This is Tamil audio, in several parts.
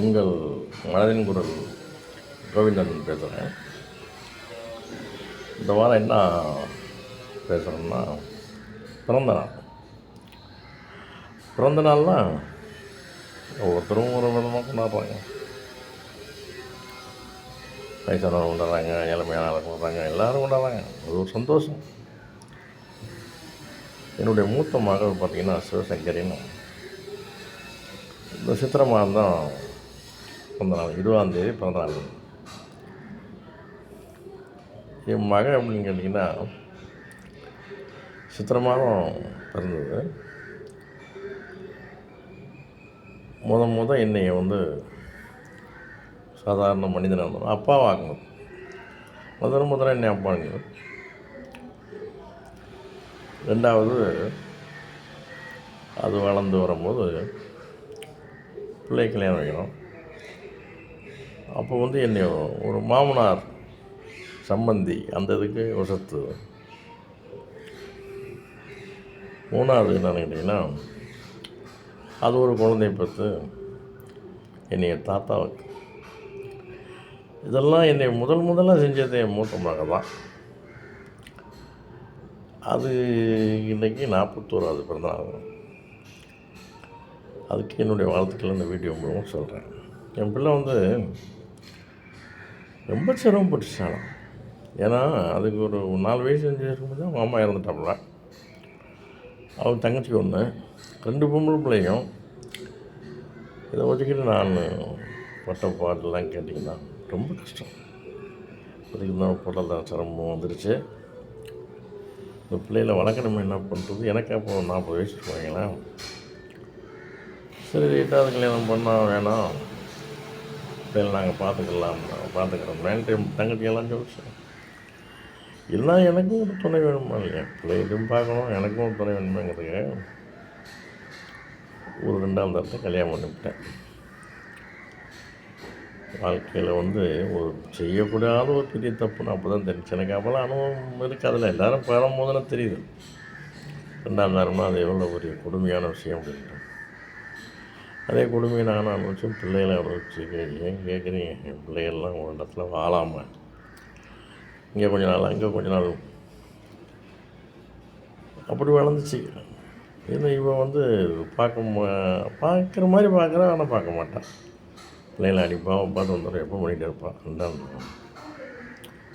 உங்கள் மனதின் குரல் கோவிந்தன் பேசுகிறேன் இந்த வாரம் என்ன பேசுகிறோம்னா பிறந்த நாள். பிறந்த நாள்னா ஒவ்வொருத்தரும் ஒரு விதமாக கொண்டாடுறாங்க. வயசானவர் கொண்டாடுறாங்க இளமையான கொண்டாடுறாங்க எல்லோரும் கொண்டாடுறாங்க. அது ஒரு சந்தோஷம். என்னுடைய மூத்த மகள் பார்த்திங்கன்னா சிவசங்கரின்னு. இந்த சித்திரை மாதம் பிறந்தநாள் இருபதாந்தேதி பிறந்த நாள் என் மகன் அப்படின்னு கேட்டிங்கன்னா சித்திரை மாதம் பிறந்தது. முத முத என்னை வந்து சாதாரண மனிதனாக இருந்தாலும் அப்பாவாக்கணும் முதல்ல முதல்ல என்னை அப்பாங்க ரெண்டாவது அது வளர்ந்து வரும்போது பிள்ளை கல்யாணம் வைக்கணும். அப்போ வந்து என்னை ஒரு மாமனார் சம்பந்தி அந்த இதுக்கு வசத்து. மூணாவது என்னன்னு கேட்டிங்கன்னா அது ஒரு குழந்தைய பார்த்து என்னைய தாத்தாவுக்கு. இதெல்லாம் என்னை முதல் முதல்ல செஞ்சது என் மூத்த மக தான். அது இன்றைக்கி நாற்பத்தோராது பிறந்தநாள். அதுக்கு என்னுடைய வாழ்த்துக்கள் இந்த வீடியோ மூலமாக சொல்கிறேன் என் பிள்ளை வந்து ரொம்ப சிரமப்பட்டுச்சாலும் ஏன்னா அதுக்கு ஒரு நாலு வயசு அஞ்சு வயசு இருக்கும்போது அவங்க அம்மா இறந்துட்டாப்புல. அவன் தங்கச்சி ஒன்று ரெண்டு பொம்பளை பிள்ளையும். இதை வச்சுக்கிட்டு நான் பட்ட பாட்டெல்லாம் கேட்டிங்கன்னா ரொம்ப கஷ்டம். அதுக்கு தான் பொருளாதார சிரமம் வந்துருச்சு. இந்த பிள்ளைகளை வளர்க்கணுமே என்ன பண்ணுறது எனக்கு அப்போ நாற்பது வயசு வைங்களேன். சரி எட்டாவது கல்யாணம் பண்ணால் வேணாம். பிள்ளைகளை நாங்கள் பார்த்துக்கலாம்னா பார்த்துக்கிறோம் வேண்டாம் தங்கட்டியெல்லாம் சொல்லிச்சு. இல்லை எனக்கும் ஒரு துணை வேணுமா? இல்லையா பிள்ளைகளையும் பார்க்கணும் எனக்கும் ஒரு துணை வேணுமாங்கிறதுக்கு ஒரு ரெண்டாம் தரத்தை கல்யாணம் பண்ணிவிட்டேன் வாழ்க்கையில் வந்து ஒரு செய்யக்கூடாத ஒரு பெரிய தப்புன்னு அப்போ தான் தெரிஞ்சு. எனக்கு அப்போல்லாம் அனுபவம் இருக்காதுல்ல. எல்லோரும் பழம் போதுன்னு தெரியுது. ரெண்டாம் தரம்னா அது எவ்வளோ பெரிய கொடுமையான விஷயம் அப்படின்ட்டு. அதே கொடுமையை நானும் அனுபவிச்சு பிள்ளைகளை அனுபவிச்சு ஏன் கேட்குறீங்க என் பிள்ளைகள்லாம் ஒரு இடத்துல வாழாமல் இங்கே கொஞ்ச நாள் அங்கே கொஞ்ச நாள். அப்படி வளர்ந்துச்சு. இன்னும் இவன் வந்து பார்க்க மா- பார்க்குற மாதிரி பார்க்குறான் ஆனால் பார்க்க மாட்டான். பிள்ளைகளை அடிப்பான் அவன் பார்த்து வந்துடும் எப்போ பண்ணிகிட்டே இருப்பான்? ரெண்டாம்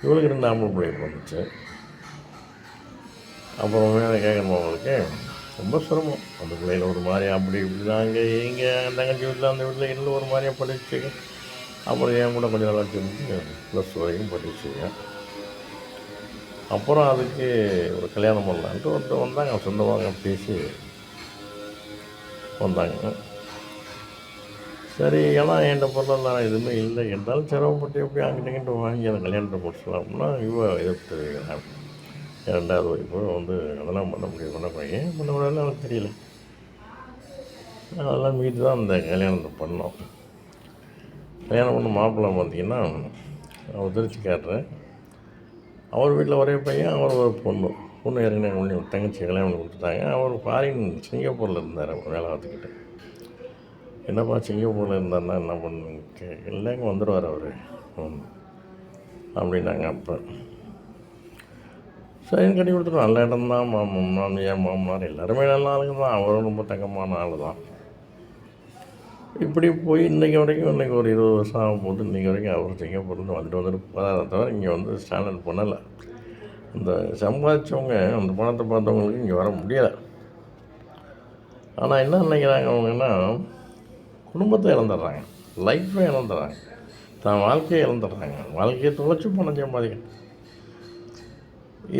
இவளுக்கு ரெண்டு ஆம்பளை பிள்ளைங்க வந்துச்சு அப்புறம் வேலை கேட்கணும் அவங்களுக்கு ரொம்ப சிரமம். அந்த பிள்ளைகள் ஒரு மாதிரி அப்படி இப்படி தான் அங்கே இங்கே தங்கச்சி வீட்டில் அந்த வீட்டில் இன்னும் ஒரு மாதிரியாக படிச்சு அப்புறம் என் கூட கொஞ்சம் நல்லா தெரிஞ்சு ப்ளஸ் வரைக்கும் படிச்சுங்க. அப்புறம் அதுக்கு ஒரு கல்யாணம் பண்ணலான்ட்டு ஒருத்தர் வந்தாங்க. சொந்தமாக பேசி வந்தாங்க. சரி ஏன்னா என்கிட்ட பொருளாதாரம் எதுவுமே இல்லை. இருந்தாலும் சிரமப்பட்டு எப்படி அங்கிட்ட வாங்கி அந்த கல்யாணத்தை முடிச்சலாம்னா இவ எதிர்த்து தெரிவிக்கிறான் ரெண்டாவது ஒய்ஃபு வந்து அதெல்லாம் பண்ண முடியும் பண்ண பையன் பண்ண முடியாது எனக்கு தெரியல. அதெல்லாம் மீட்டு தான் அந்த கல்யாணத்தை பண்ணோம். கல்யாணம் பண்ண மாப்பிள்ளை பார்த்தீங்கன்னா அவர் காட்டுறேன் அவர் வீட்டில் ஒரே பையன் அவர் ஒரு பொண்ணு. பொண்ணு ஏற்கனவே ஒன்று தங்கச்சி கல்யாணம் பண்ணி கொடுத்துட்டாங்க. அவர் ஃபாரின் சிங்கப்பூரில் இருந்தார் வேலை பார்த்துக்கிட்டு என்னப்பா சிங்கப்பூரில் இருந்தாருன்னா என்ன பண்ணு இல்லைங்க வந்துடுவார் அவர். அப்படின்னாங்க அப்போ. சரின்னு கட்டி கொடுத்துருவோம் நல்ல இடம் தான் மாமன் ஏன் மாமனார் எல்லாருமே நல்ல ஆளுங்க தான் அவரும் ரொம்ப தங்கமான ஆள் தான் இப்படி போய் இன்றைக்கி வரைக்கும் இன்றைக்கி ஒரு இருபது வருஷம் ஆகும் போது இன்றைக்கி வரைக்கும் அவர் சிங்கப்பூர்லேருந்து வந்துட்டு வந்துட்டு தவிர இங்கே வந்து ஸ்டாண்டர்ட் பண்ணலை. இந்த சம்பாதிச்சவங்க அந்த பணத்தை பார்த்தவங்களுக்கு இங்கே வர முடியலை. ஆனால் என்ன நினைக்கிறாங்க அவங்கன்னா குடும்பத்தை இழந்துடுறாங்க. லைஃப்பை இழந்துடுறாங்க. தான் வாழ்க்கையை இழந்துடுறாங்க. வாழ்க்கையை தொலைச்சி பணம் சம்பாதிக்க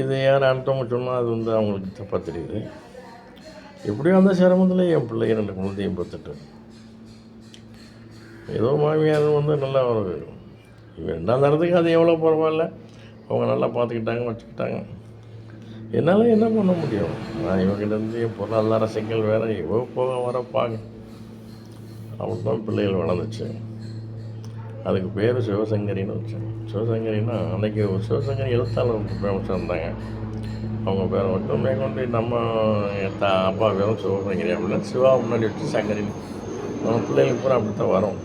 இது யார் அடுத்தவங்க சொன்னால் அது வந்து அவங்களுக்கு தப்பாக தெரியுது. எப்படியோ அந்த சிரமத்தில் என் பிள்ளை ரெண்டு குழந்தையும் பார்த்துட்டு ஏதோ மாமியார் வந்து நல்லா ஒரு ரெண்டாம் தரத்துக்கு அது எவ்வளோ பரவாயில்ல. அவங்க நல்லா பார்த்துக்கிட்டாங்க வச்சுக்கிட்டாங்க. என்னால் என்ன பண்ண முடியும்? நான் இவங்கிட்டேருந்து என் பொருளாதார சிக்கல் வேறு இவ போக வர பாங்க. அப்படி தான் பிள்ளைகள் வளர்ந்துச்சு. அதுக்கு பேர் சிவசங்கரின்னு வச்சேன் சிவசங்கரின்னா அன்றைக்கி ஒரு சிவசங்கரி எழுத்தாளர் ஃபேமஸாக இருந்தாங்க அவங்க பேரை மட்டும் மேற்கொண்டு நம்ம தா அப்பா பேரும் சிவசங்கரி அப்படின்னா சிவா முன்னாடி வச்சு சங்கரின்னு. நம்ம பிள்ளைங்களுக்கு பூரா அப்படி தான் வரும்.